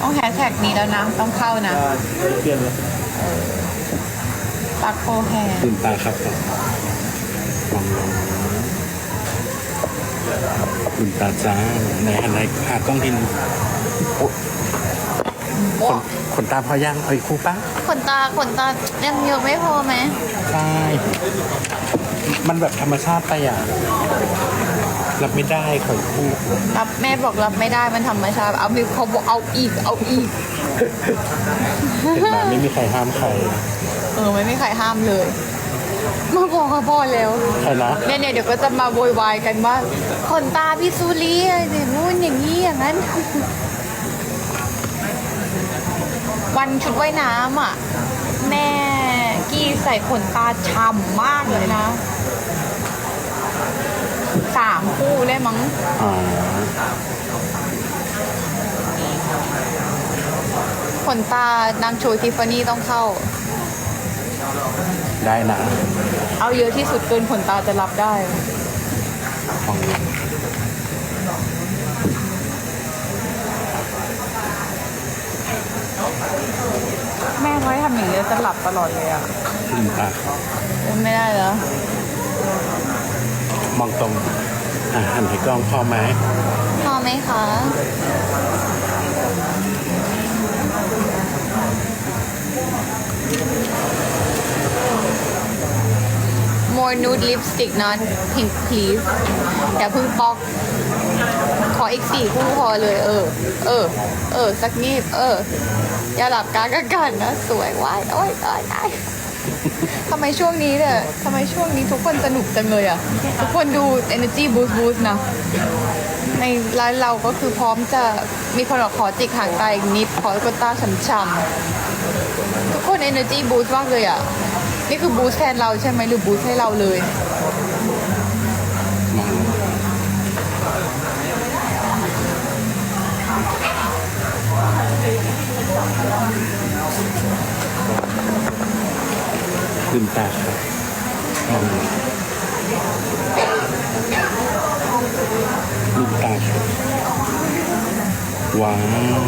ต้องแฮชแท็กนี้แล้วนะ ต้องเข้านะอ่าเปลี่ยนเลยตักโคแฮร์ตื่นตาครับลองลองตื่นตาจ้าในอันไหนหากล้องทีนโอ๊ยขนขนตาพอยังเอาอีกคู่ปะขนตาขนตายังเยอะไม่พอไหม ใช่ มันแบบธรรมชาติไปอะ รับไม่ได้ขออีกคู่รับแม่บอกรับไม่ได้มันธรรมชาติเอามีเขาบอกเอาอีกเอาอีก เห็นไหมไม่มีใครห้ามใครเออไม่มีใครห้ามเลยเมื่อพอก็พอแล้วใครนะเนี่ยเนี่ยเดี๋ยวก็จะมาโวยวายกันว่าขนตาพี่ซูรีอย่างนู้นอย่างนี้อย่างนั้น วันชุดว่ายน้ำอะ แม่กี้ใส่ขนตาฉ่ำมากเลยนะ สามคู่ได้มั้งอ่าขนตานางโชยทิฟฟานี่ต้องเข้า ได้นะเอาเยอะที่สุดเกินขนตาจะรับได้ลองลองแม่เขาให้ทำอย่างนี้แล้วจะหลับตลอดเลยอะตื่นตาไม่ได้แล้ว มองตรงอะหันให้กล้องพอไหมพอไหมคะ more nude lipstick not pink please อย่าเพิ่งปอก ขออีกสี่คู่พอเลย เออ เออ เออ สักนิดเออ อย่าหลับกลางอากาศนะ สวยว้ายโอ้ยตายตาย ทำไมช่วงนี้เนี่ยทำไมช่วงนี้ทุกคนสนุกจังเลยอะ ทุกคนดู energy boost boost นะ ในร้านเราก็คือพร้อมจะมีคนบอกขอจิกห่างตาอีกนิด ขอกดตาฉ่ำๆทุกคน energy boost มากเลยอะ นี่คือ boost แทนเราใช่ไหมหรือ boost ให้เราเลย ตื่นตาครับมองลืมตาครับว้าว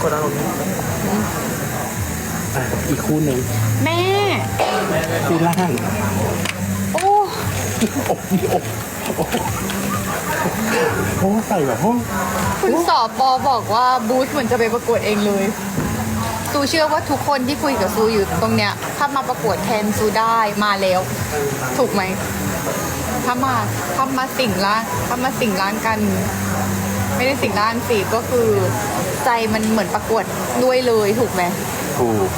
กดดันผมอะอีกคู่หนึ่งแม่ คู่ล่างโอ้อกนี่อกอกโอ้ใส่แบบห้อง คุณสอบปอบอกว่าบูธเหมือนจะไปประกวดเองเลย ซูเชื่อว่าทุกคนที่คุยกับซูอยู่ตรงเนี้ย ถ้ามาประกวดแทนซูได้มาแล้ว ถูกไหมถ้ามาถ้ามาสิ่งร้านถ้ามาสิ่งร้านกัน ไม่ได้สิ่งร้านสิก็คือ ใจมันเหมือนประกวดด้วยเลยถูกไหมถูก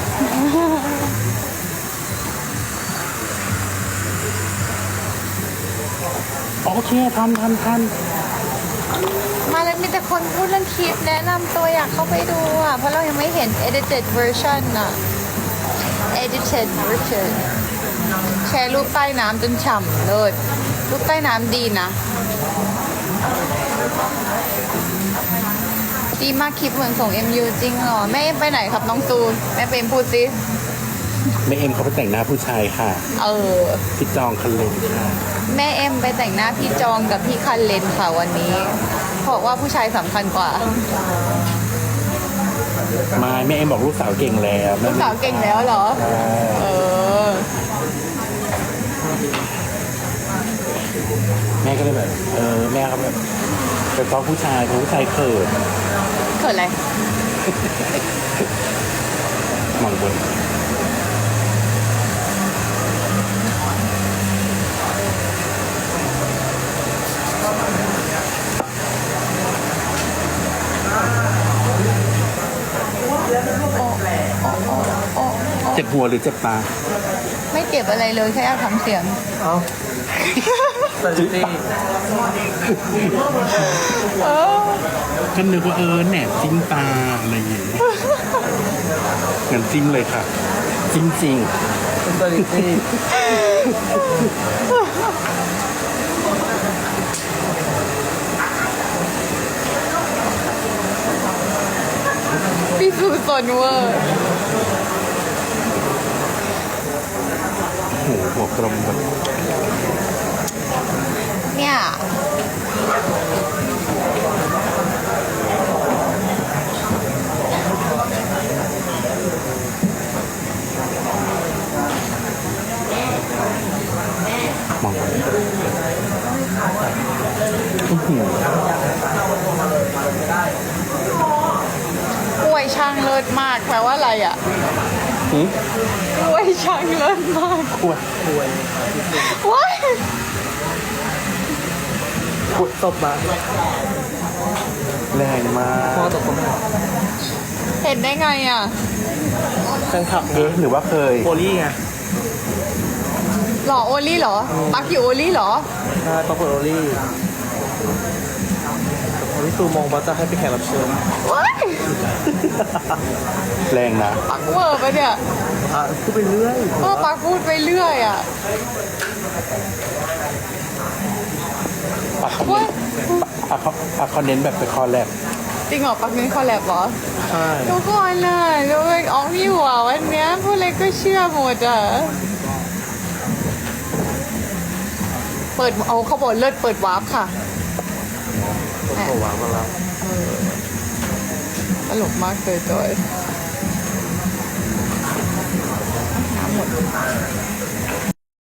โอเคทันทันทัน มาแล้วมีแต่คนพูดเรื่องคลิปแนะนำตัวอยากเข้าไปดูอะ เพราะเรายังไม่เห็น edited version อะ edited version แชร์รูปใต้น้ำจนฉ่ำเลยรูปใต้น้ำดีนะ ดีมากคลิปเหมือนส่ง MU จริงเหรอ แม่ไปไหนครับน้องซูน แม่เปรมพูดสิ แม่เอ็มเขาไปแต่งหน้าผู้ชายค่ะเออ พี่จองคันเลนค่ะแม่เอ็มไปแต่งหน้าพี่จองกับพี่คันเลนค่ะวันนี้บอกว่าผู้ชายสำคัญกว่า มาแม่เอ็มบอกลูกสาวเก่งแล้วแม่ลูกสาวเก่งแล้วเหรอใช่เออ แม่ก็เลยแบบ เออ แม่เขาแบบเป็นเพราะผู้ชายเพราะผู้ชายเขินเขินอะไร มองบน เจ็บหัวหรือเจ็บตาไม่เก็บอะไรเลยแค่อยากทำเสียง เอ้าสถิติเออก็นึกว่าเออแหนบจิ้มตาอะไรอย่างเงี้ยงั้นจิ้มเลยค่ะ จริงเป็นสถิติพี่สุสนเวอร์ หัวกลมแบบเนี่ยมองอื้หืกล้วยช่างเลิศมากแปลว่าอะไรอะ หืมกล้วยช่างเลิศมากกล้วยรวยว้ายขุดตบมาแรงมาพ่อกตบคนเห็นได้ไงอะแฟนคลับเอ๊ะหรือว่าเคยโอลี่ไงหรอโอลี่เหรอปักอยู่โอลี่เหรอใช่ต้องเปิดโอลี่ โอลี่ตูมองว่าจะให้ไปแข่งรับเชิญว้ายแรงนะปักเวอร์ปะเนี่ยอะพูดไปเรื่อยเออปักพูดไปเรื่อยอะปักคอนเน้ว้านยปักปักปักคอนเน้นแบบไปคอแลบจริงเหรอปักนี้คอลแลบเหรอใช่ทุกคนน่ะดูเป็นออกอยู่อะวันเนี้ยพูดอะไรก็เชื่อหมดอะเปิดเอาเขาบอกเลิศเปิดวาร์ปค่ะ โอ้โหว้าวมาแล้วตลกมากเลยจอยน้ำหมด